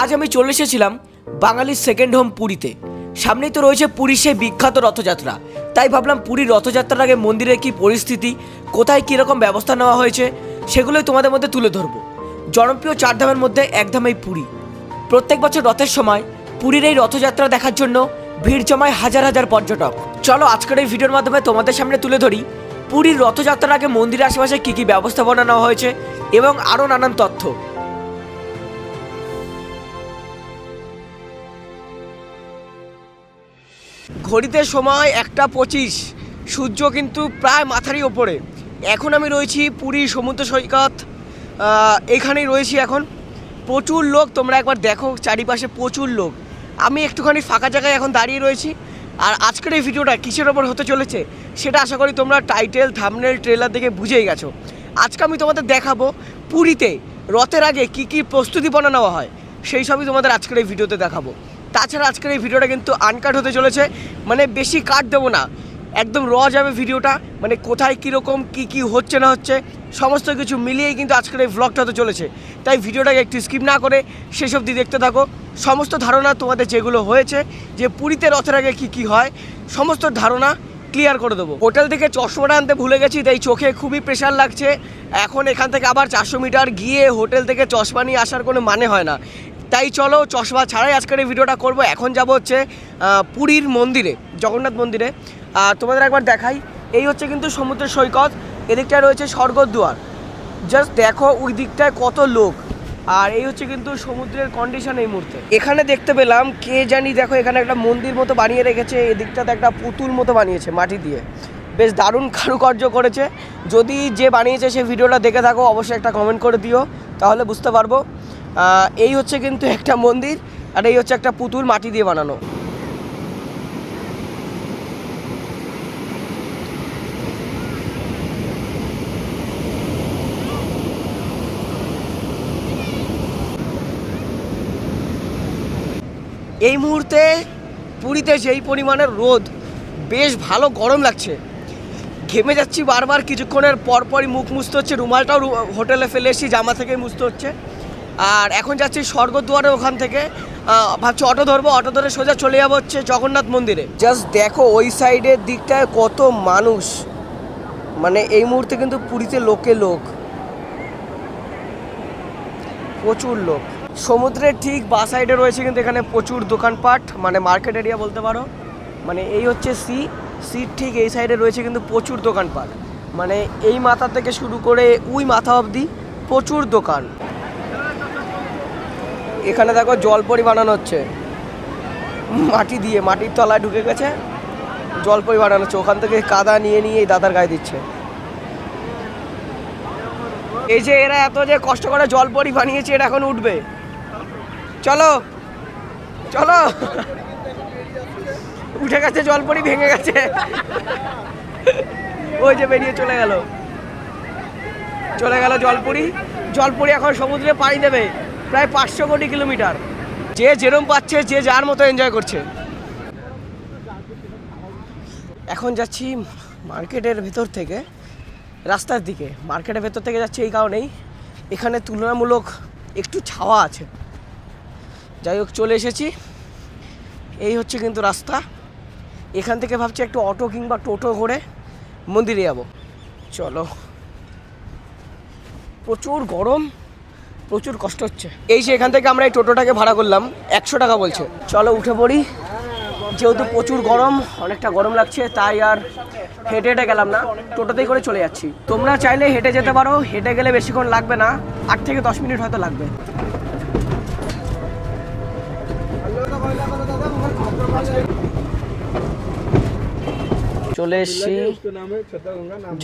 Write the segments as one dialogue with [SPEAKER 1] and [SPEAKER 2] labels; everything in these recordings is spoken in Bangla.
[SPEAKER 1] আজ আমি চলে এসেছিলাম বাঙালির সেকেন্ড হোম পুরীতে। সামনেই তো রয়েছে পুরীর সেই বিখ্যাত রথযাত্রা। তাই ভাবলাম পুরীর রথযাত্রার আগে মন্দিরের কী পরিস্থিতি, কোথায় কীরকম ব্যবস্থা নেওয়া হয়েছে, সেগুলোই তোমাদের মধ্যে তুলে ধরবো। জনপ্রিয় চার ধামের মধ্যে এক ধাম এই পুরী। প্রত্যেক বছর রথের সময় পুরীর এই রথযাত্রা দেখার জন্য ভিড় জমায় হাজার হাজার পর্যটক। চলো আজকের এই ভিডিওর মাধ্যমে তোমাদের সামনে তুলে ধরি, পুরীর রথযাত্রার আগে মন্দিরের আশেপাশে কী কী ব্যবস্থাপনা নেওয়া হয়েছে এবং আরও নানান তথ্য। ঘড়িতে সময় একটা পঁচিশ। সূর্য কিন্তু প্রায় মাথারই ওপরে। এখন আমি রয়েছি পুরী সমুদ্র সৈকত। এখানেই রয়েছি এখন। প্রচুর লোক, তোমরা একবার দেখো চারিপাশে প্রচুর লোক। আমি একটুখানি ফাঁকা জায়গায় এখন দাঁড়িয়ে রয়েছি। আর আজকের এই ভিডিওটা কিসের ওপর হতে চলেছে, সেটা আশা করি তোমরা টাইটেল থামনেল ট্রেলার দেখে বুঝেই গেছো। আজকে আমি তোমাদের দেখাবো পুরীতে রথের আগে কি কি প্রস্তুতিপনা নেওয়া হয়, সেই সবই তোমাদের আজকের এই ভিডিওতে দেখাবো। তাছাড়া আজকের এই ভিডিওটা কিন্তু আনকাট হতে চলেছে। মানে বেশি কাট দেবো না। একদম র যাবে ভিডিওটা। মানে কোথায় কীরকম, কি কি হচ্ছে না হচ্ছে, সমস্ত কিছু মিলিয়েই কিন্তু আজকের এই ভ্লগটা হতে চলেছে। তাই ভিডিওটাকে একটু স্কিপ না করে সেসব দিয়ে দেখতে থাকো। সমস্ত ধারণা তোমাদের যেগুলো হয়েছে, যে পুরীতে রথের আগে কী কী হয়, সমস্ত ধারণা ক্লিয়ার করে দেবো। হোটেল থেকে চশমাটা আনতে ভুলে গেছি, তাই চোখে খুবই প্রেশার লাগছে। এখন এখান থেকে আবার চারশো মিটার গিয়ে হোটেল থেকে চশমা নিয়ে আসার কোনো মানে হয় না। তাই চলো চশমা ছাড়াই আজকের এই ভিডিওটা করব। এখন যাব হচ্ছে পুরীর মন্দিরে, জগন্নাথ মন্দিরে। আর তোমাদের একবার দেখাই। এই হচ্ছে কিন্তু সমুদ্র সৈকত, এদিকটায় রয়েছে স্বর্গদ্বার। জাস্ট দেখো ওই দিকটায় কত লোক। আর এই হচ্ছে কিন্তু সমুদ্রের কন্ডিশন এই মুহূর্তে। এখানে দেখতে পেলাম, কে জানি দেখো এখানে একটা মন্দির মতো বানিয়ে রেখেছে, এদিকটাতে একটা পুতুল মতো বানিয়েছে মাটি দিয়ে। বেশ দারুণ কারুকার্য করেছে। যদি যে বানিয়েছে সে ভিডিওটা দেখে থাকো, অবশ্যই একটা কমেন্ট করে দিও, তাহলে বুঝতে পারব। এই হচ্ছে কিন্তু একটা মন্দির আর এই হচ্ছে একটা পুতুল মাটি দিয়ে বানানো। এই মুহূর্তে পুরীতে সেই পরিমাণের রোদ, বেশ ভালো গরম লাগছে। ঘেমে যাচ্ছি বারবার, কিছুক্ষণের পরপরই মুখ মুছতে হচ্ছে, রুমালটাও হোটেলে ফেলে এসেছি, জামা থেকে মুছতে হচ্ছে। আর এখন যাচ্ছি স্বর্গদ্বারে ওখান থেকে। ভাবছি অটো ধরবো, অটো ধরে সোজা চলে যাব হচ্ছে জগন্নাথ মন্দিরে। জাস্ট দেখো ওই সাইডের দিকটায় কত মানুষ। মানে এই মুহূর্তে কিন্তু পুরীতে লোকে লোক। প্রচুর লোক। সমুদ্রের ঠিক বা সাইডে রয়েছে কিন্তু এখানে প্রচুর দোকানপাট মানে মার্কেট এরিয়া বলতে পারো। মানে এই হচ্ছে সি সির ঠিক এই সাইডে রয়েছে কিন্তু প্রচুর দোকানপাট। মানে এই মাথা থেকে শুরু করে ওই মাথা অবধি প্রচুর দোকান। এখানে দেখো জলপরি বানানো হচ্ছে। মাটি দিয়ে, মাটির তলায় ঢুকে গেছে জলপরি বানানো হচ্ছে। ওখান থেকে কাদা নিয়ে নিয়ে দাদার গায়ে দিচ্ছে। এই যে এরা এত যে কষ্ট করে জলপরি বানিয়েছে এটা এখন উঠবে। চলো চলো। উঠে গেছে জলপরি ভেঙে গেছে। ওই যে বেরিয়ে চলে গেল। চলে গেল জলপুরি জলপুরি এখন সমুদ্রে পাড়ি দেবে। প্রায় পাঁচশো কোটি কিলোমিটার। যে যেরম পাচ্ছে, যে যার মতো এনজয় করছে। এখন যাচ্ছি মার্কেটের ভেতর থেকে, রাস্তার দিকে। মার্কেটের ভেতর থেকে যাচ্ছি এই কারণেই। এখানে তুলনামূলক একটু ছাওয়া আছে। যাই হোক, চলে এসেছি। এই হচ্ছে কিন্তু রাস্তা। এখান থেকে ভাবছি একটু অটো কিংবা টোটো করে মন্দিরে যাব। চলো। প্রচুর গরম। প্রচুর কষ্ট হচ্ছে। এই যে এখান থেকে আমরা এই টোটোটাকে ভাড়া করলাম, একশো টাকা বলছে। চলো উঠে পড়ি। যেহেতু প্রচুর গরম, অনেকটা গরম লাগছে, তাই আর হেঁটে হেঁটে গেলাম না। টোটোতেই করে চলে যাচ্ছি। তোমরা চাইলে হেঁটে যেতে পারো। হেঁটে গেলে বেশিক্ষণ লাগবে না। আট থেকে দশ মিনিট হয়তো লাগবে। চলে এসছি।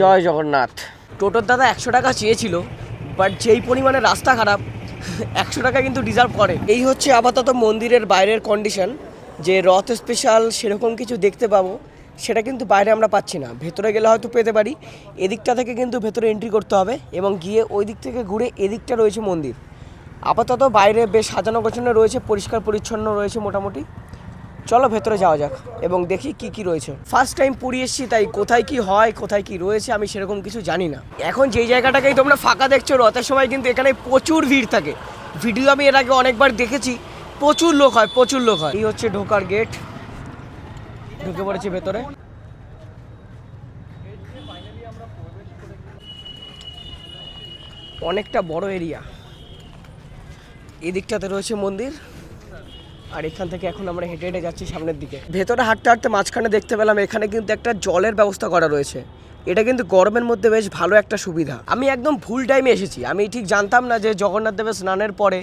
[SPEAKER 1] জয় জগন্নাথ। টোটোর দাদা একশো টাকা চেয়েছিল। বাট যেই পরিমাণে রাস্তা খারাপ, একশো টাকা কিন্তু ডিজার্ভ করে। এই হচ্ছে আপাতত মন্দিরের বাইরের কন্ডিশন যে রথ স্পেশাল সেরকম কিছু দেখতে পাবো, সেটা কিন্তু বাইরে আমরা পাচ্ছি না। ভেতরে গেলে হয়তো পেতে পারি, এদিকটা থেকে কিন্তু ভেতরে এন্ট্রি করতে হবে, এবং গিয়ে ওই দিক থেকে ঘুরে এদিকটা রয়েছে মন্দির। আপাতত বাইরে বেশ সাজানো গোছানো রয়েছে, পরিষ্কার পরিচ্ছন্ন রয়েছে মোটামুটি। চলো ভেতরে যাওয়া যাক এবং দেখি কি কি রয়েছে। ফার্স্ট টাইম পুরী এসেছি, তাই কোথায় কি হয়, কোথায় কি রয়েছে, আমি সেরকম কিছু জানি না। এখন যেই জায়গাটাকেই তোমরা ফাঁকা দেখছ, রথের সময় কিন্তু এখানে প্রচুর ভিড় থাকে। ভিডিও আমি এর আগে অনেকবার দেখেছি, প্রচুর লোক হয়, প্রচুর লোক হয়। এই হচ্ছে ঢোকার গেট ঢুকে পড়েছি ভেতরে। অনেকটা বড় এরিয়া এদিকটাতে রয়েছে মন্দির। আর এখান থেকে এখন আমরা হেঁটে হেঁটে যাচ্ছি সামনের দিকে। ভেতরে হাঁটতে হাঁটতে মাঝখানে দেখতে পেলাম এখানে কিন্তু একটা জলের ব্যবস্থা করা রয়েছে। এটা কিন্তু গরমের মধ্যে বেশ ভালো একটা সুবিধা। আমি একদম ভুল টাইমে এসেছি। আমি ঠিক জানতাম না যে জগন্নাথ দেবের স্নানের পরে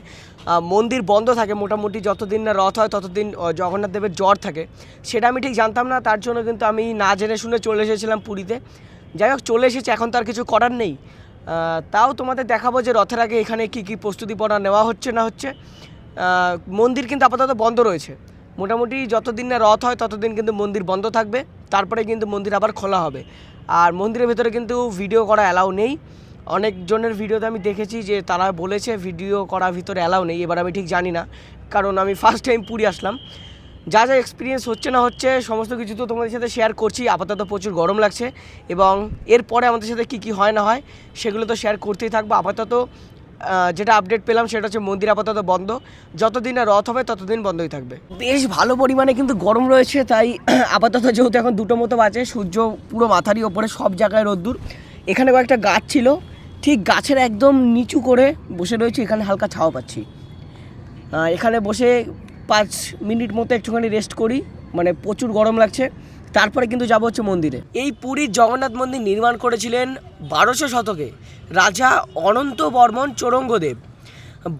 [SPEAKER 1] মন্দির বন্ধ থাকে মোটামুটি যতদিন না রথ হয় ততদিন জগন্নাথ দেবের জ্বর থাকে। সেটা আমি ঠিক জানতাম না, তার জন্য কিন্তু আমি না জেনে শুনে চলে এসেছিলাম পুরীতে। যাই হোক, চলে এসেছি, এখন তো আর কিছু করার নেই। তাও তোমাদের দেখাবো যে রথের আগে এখানে কি কি প্রস্তুতি পড়া নেওয়া হচ্ছে না হচ্ছে। মন্দির কিন্তু আপাতত বন্ধ রয়েছে। মোটামুটি যতদিন না রথ হয়, ততদিন কিন্তু মন্দির বন্ধ থাকবে। তারপরে কিন্তু মন্দির আবার খোলা হবে। আর মন্দিরের ভেতরে কিন্তু ভিডিও করা অ্যালাউ নেই। অনেকজনের ভিডিওতে আমি দেখেছি যে তারা বলেছে ভিডিও করা ভিতরে অ্যালাউ নেই। এবার আমি ঠিক জানি না, কারণ আমি ফার্স্ট টাইম পুরী আসলাম। যা যা এক্সপিরিয়েন্স হচ্ছে না হচ্ছে, সমস্ত কিছু তো তোমাদের সাথে শেয়ার করছি। আপাতত প্রচুর গরম লাগছে এবং এরপরে আমাদের সাথে কী কী হয় না হয়, সেগুলো তো শেয়ার করতেই থাকব। আপাতত যেটা আপডেট পেলাম সেটা হচ্ছে মন্দির আপাতত বন্ধ। যতদিন না রথ হবে, ততদিন বন্ধই থাকবে। বেশ ভালো পরিমাণে কিন্তু গরম রয়েছে, তাই আপাতত যেহেতু এখন দুটো মতো বাজে, সূর্য পুরো মাথারই ওপরে, সব জায়গায় রোদ্দুর। এখানে কয়েকটা গাছ ছিল, ঠিক গাছের একদম নিচু করে বসে রয়েছে, এখানে হালকা ছাওয়া পাচ্ছি। এখানে বসে পাঁচ মিনিট মতো একটুখানি রেস্ট করি মানে প্রচুর গরম লাগছে। তারপরে কিন্তু যাব হচ্ছে মন্দিরে। এই পুরীর জগন্নাথ মন্দির নির্মাণ করেছিলেন বারোশো শতকে রাজা অনন্ত বর্মন চৌরঙ্গদেব।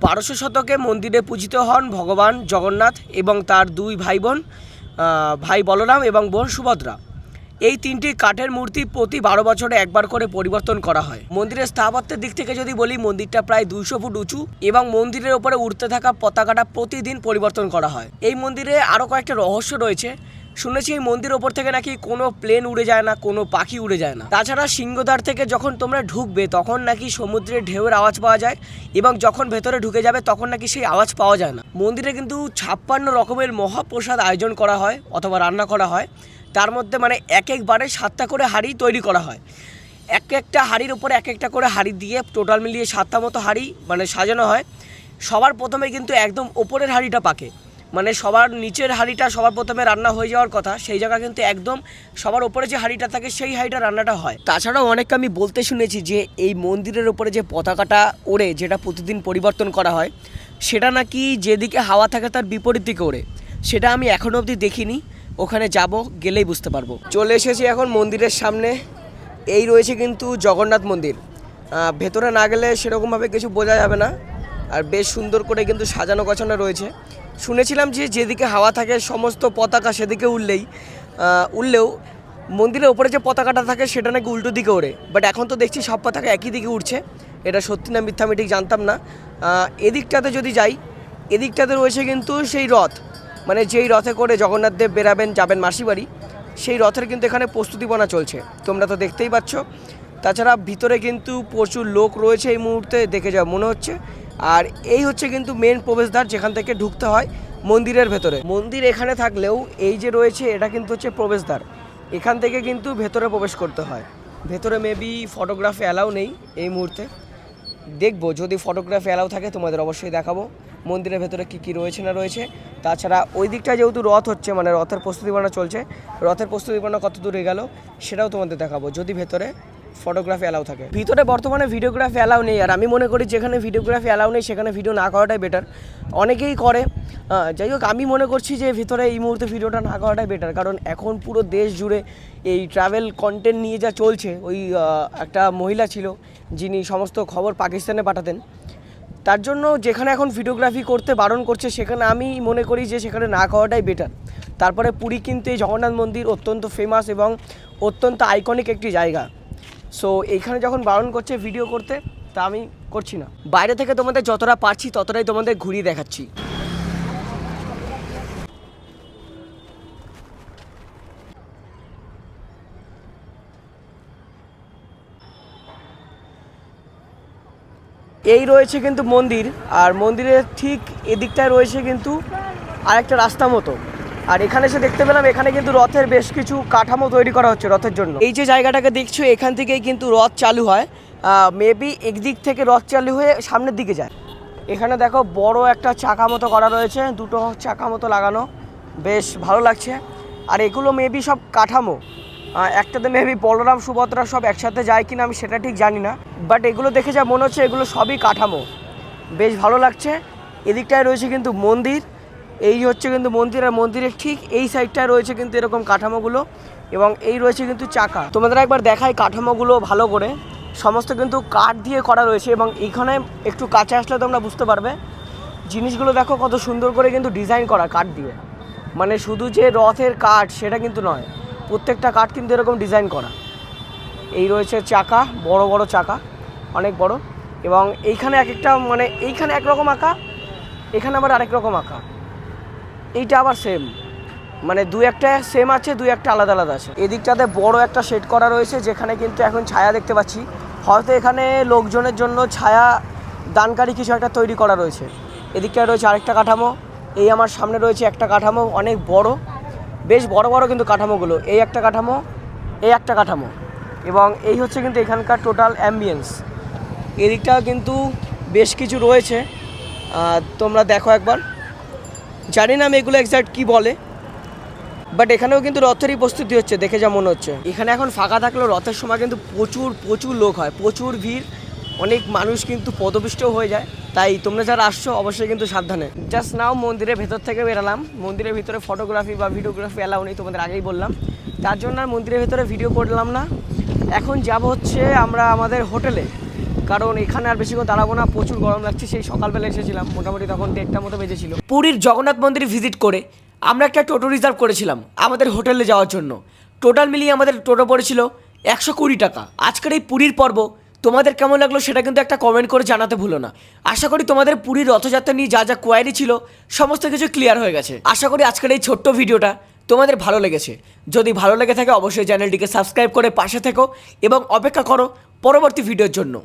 [SPEAKER 1] বারোশো শতকে মন্দিরে পূজিত হন ভগবান জগন্নাথ এবং তার দুই ভাই বোন ভাই বলরাম এবং বোন সুভদ্রা। এই তিনটি কাঠের মূর্তি প্রতি বারো বছরে একবার করে পরিবর্তন করা হয়। মন্দিরের স্থাপত্যের দিক থেকে যদি বলি, মন্দিরটা প্রায় দুইশো ফুট উঁচু এবং মন্দিরের ওপরে উঠতে থাকা পতাকাটা প্রতিদিন পরিবর্তন করা হয়। এই মন্দিরে আরও কয়েকটা রহস্য রয়েছে। শুনেছি এই মন্দির ওপর থেকে নাকি কোনো প্লেন উড়ে যায় না, কোনো পাখি উড়ে যায় না। তাছাড়া সিংহদ্বার থেকে যখন তোমরা ঢুকবে, তখন নাকি সমুদ্রের ঢেউয়ের আওয়াজ পাওয়া যায় এবং যখন ভেতরে ঢুকে যাবে, তখন নাকি সেই আওয়াজ পাওয়া যায় না। মন্দিরে কিন্তু ছাপ্পান্ন রকমের মহাপ্রসাদ আয়োজন করা হয় অথবা রান্না করা হয়। তার মধ্যে মানে এক একবারে সাতটা করে হাঁড়ি তৈরি করা হয়। এক একটা হাঁড়ির উপরে এক একটা করে হাঁড়ি দিয়ে টোটাল মিলিয়ে সাতটা মতো হাঁড়ি মানে সাজানো হয়। সবার প্রথমে কিন্তু একদম ওপরের হাঁড়িটা পাকে। মানে সবার নিচের হাঁড়িটা সবার প্রথমে রান্না হয়ে যাওয়ার কথা, সেই জায়গা কিন্তু একদম সবার ওপরে যে হাঁড়িটা থাকে সেই হাঁড়িটা রান্নাটা হয়। তাছাড়াও অনেককে আমি বলতে শুনেছি যে এই মন্দিরের ওপরে যে পতাকাটা ওড়ে, যেটা প্রতিদিন পরিবর্তন করা হয়, সেটা নাকি যেদিকে হাওয়া থাকে তার বিপরীত দিকে ওড়ে। সেটা আমি এখনও অবধি দেখিনি, ওখানে যাব, গেলেই বুঝতে পারব। চলে এসেছি এখন মন্দিরের সামনে, এই রয়েছে কিন্তু জগন্নাথ মন্দির। ভেতরে না গেলে সেরকমভাবে কিছু বোঝা যাবে না। আর বেশ সুন্দর করে কিন্তু সাজানো গোছানো রয়েছে। শুনেছিলাম যে যেদিকে হাওয়া থাকে সমস্ত পতাকা সেদিকে উঠলেই উঠলেও মন্দিরের ওপরে যে পতাকাটা থাকে সেটা নাকি উল্টো দিকে ওড়ে। বাট এখন তো দেখছি সব পতাকা একই দিকে উঠছে এটা সত্যি না মিথ্যা আমি ঠিক জানতাম না। এদিকটাতে যদি যাই, এদিকটাতে রয়েছে কিন্তু সেই রথ। মানে যেই রথে করে জগন্নাথ দেব বেরাবেন, যাবেন মাসিবাড়ি, সেই রথের কিন্তু এখানে প্রস্তুতিপনা চলছে। তোমরা তো দেখতেই পাচ্ছ। তাছাড়া ভিতরে কিন্তু প্রচুর লোক রয়েছে এই মুহূর্তে, দেখে যাও, মনে হচ্ছে আর এই হচ্ছে কিন্তু মেন প্রবেশদ্বার যেখান থেকে ঢুকতে হয় মন্দিরের ভেতরে। মন্দির এখানে থাকলেও এই যে রয়েছে, এটা কিন্তু হচ্ছে প্রবেশদ্বার। এখান থেকে কিন্তু ভেতরে প্রবেশ করতে হয়। ভেতরে মেবি ফটোগ্রাফি অ্যালাউ নেই এই মুহূর্তে। দেখব, যদি ফটোগ্রাফি অ্যালাউ থাকে তোমাদের অবশ্যই দেখাবো। মন্দিরের ভেতরে কী কী রয়েছে না রয়েছে। তাছাড়া ওই দিকটা যেহেতু রথ হচ্ছে মানে রথের প্রস্তুতি বানা চলছে, রথের প্রস্তুতি বানা কত দূরে গেল সেটাও তোমাদের দেখাবো। যদি ভেতরে ফটোগ্রাফি অ্যালাউ থাকে। ভিতরে বর্তমানে ভিডিওগ্রাফি অ্যালাউ নেই। আর আমি মনে করি যেখানে ভিডিওগ্রাফি অ্যালাউ নেই, সেখানে ভিডিও না করাটাই বেটার অনেকেই করে। যাই হোক, আমি মনে করছি যে ভিতরে এই মুহূর্তে ভিডিওটা না করাটাই বেটার কারণ এখন পুরো দেশ জুড়ে এই ট্রাভেল কন্টেন্ট নিয়ে যা চলছে, ওই একটা মহিলা ছিল, যিনি সমস্ত খবর পাকিস্তানে পাঠাতেন। তার জন্য যেখানে এখন ভিডিওগ্রাফি করতে বারণ করছে, সেখানে আমি মনে করি যে সেখানে না করাটাই বেটার তারপরে পুরী কিন্তু এই জগন্নাথ মন্দির অত্যন্ত ফেমাস এবং অত্যন্ত আইকনিক একটি জায়গা। সো এইখানে যখন বারণ করছে ভিডিও করতে, তা আমি করছি না। বাইরে থেকে তোমাদের যতটা পারছি, ততটাই তোমাদের ঘুরিয়ে দেখাচ্ছি। এই রয়েছে কিন্তু মন্দির, আর মন্দিরের ঠিক এদিকটায় রয়েছে কিন্তু আরেকটা রাস্তা মতো। আর এখানে এসে দেখতে পেলাম, এখানে কিন্তু রথের বেশ কিছু কাঠামো তৈরি করা হচ্ছে রথের জন্য। এই যে জায়গাটাকে দেখছ, এখান থেকেই কিন্তু রথ চালু হয়। মেবি একদিক থেকে রথ চালু হয়ে সামনের দিকে যায়। এখানে দেখো বড় একটা চাকা মতো করা রয়েছে, দুটো চাকা মতো লাগানো। বেশ ভালো লাগছে। আর এগুলো মেবি সব কাঠামো। একটাতে মেবি বলরাম, সুভদ্রা সব একসাথে যায় কিনা আমি সেটা ঠিক জানি না। বাট এগুলো দেখে যা মনে হচ্ছে এগুলো সবই কাঠামো। বেশ ভালো লাগছে। এদিকটায় রয়েছে কিন্তু মন্দির। এই হচ্ছে কিন্তু মন্দির আর মন্দিরের ঠিক এই সাইডটায় রয়েছে কিন্তু এরকম কাঠামোগুলো এবং এই রয়েছে কিন্তু চাকা। তোমাদের একবার দেখাই কাঠামোগুলো ভালো করে। সমস্ত কিন্তু কাঠ দিয়ে করা রয়েছে এবং এইখানে একটু কাছে আসলে তোমরা বুঝতে পারবে। জিনিসগুলো দেখো কত সুন্দর করে কিন্তু ডিজাইন করা কাঠ দিয়ে। মানে শুধু যে রথের কাঠ সেটা কিন্তু নয়, প্রত্যেকটা কাঠ কিন্তু এরকম ডিজাইন করা। এই রয়েছে চাকা, বড় বড় চাকা, অনেক বড়। এবং এইখানে এক একটা মানে এইখানে একরকম আঁকা, এখানে আবার আরেক রকম আঁকা। এইটা আবার সেম মানে দু একটা সেম আছে দুই একটা আলাদা আলাদা আছে। এদিকটাতে বড় একটা শেড করা রয়েছে, যেখানে কিন্তু এখন ছায়া দেখতে পাচ্ছি। হয়তো এখানে লোকজনের জন্য ছায়া দানকারী কিছু একটা তৈরি করা রয়েছে। এদিকটায় রয়েছে আরেকটা কাঠামো। এই আমার সামনে রয়েছে একটা কাঠামো, অনেক বড়। বেশ বড় বড় কিন্তু কাঠামোগুলো। এই একটা কাঠামো, এই একটা কাঠামো। এবং এই হচ্ছে কিন্তু এখানকার টোটাল অ্যাম্বিয়েন্স এদিকটাও কিন্তু বেশ কিছু রয়েছে। তোমরা দেখো একবার। জানি না আমি এগুলো এক্সাক্ট কী বলে বাট এখানেও কিন্তু রথেরই প্রস্তুতি হচ্ছে, দেখে যা মনে হচ্ছে। এখানে এখন ফাঁকা থাকলেও রথের সময় কিন্তু প্রচুর প্রচুর লোক হয়, প্রচুর ভিড়, অনেক মানুষ কিন্তু পদপিষ্টও হয়ে যায়। তাই তোমরা যারা আসছো, অবশ্যই কিন্তু সাবধানে। জাস্ট নাও মন্দিরের ভেতর থেকে বেরালাম, মন্দিরের ভিতরে ফটোগ্রাফি বা ভিডিওগ্রাফি অ্যালাউ নেই, তোমাদের আগেই বললাম। তার জন্য আর মন্দিরের ভেতরে ভিডিও করলাম না। এখন যাব হচ্ছে আমরা আমাদের হোটেলে। কারণ এখানে আর বেশিক্ষণ দাঁড়াবো না, প্রচুর গরম লাগছে, সেই সকালবেলা এসেছিলাম, মোটামুটি তখন দেড়টা মতো বেজেছিল। পুরীর জগন্নাথ মন্দির ভিজিট করে আমরা একটা টোটো রিজার্ভ করেছিলাম আমাদের হোটেলে যাওয়ার জন্য। টোটাল মিলিয়ে আমাদের টোটো পড়েছিল একশো কুড়ি টাকা। আজকের এই পুরীর পর্ব তোমাদের কেমন লাগল সেটা কিন্তু একটা কমেন্ট করে জানাতে ভুলো না। আশা করি তোমাদের পুরীর রথযাত্রা নিয়ে যা যা কোয়ারি ছিল সমস্ত কিছু ক্লিয়ার হয়ে গেছে। আশা করি আজকের এই ছোট্ট ভিডিওটা তোমাদের ভালো লেগেছে। যদি ভালো লেগে থাকে অবশ্যই চ্যানেলটিকে সাবস্ক্রাইব করে পাশে থেকো এবং অপেক্ষা করো পরবর্তী ভিডিওর জন্য।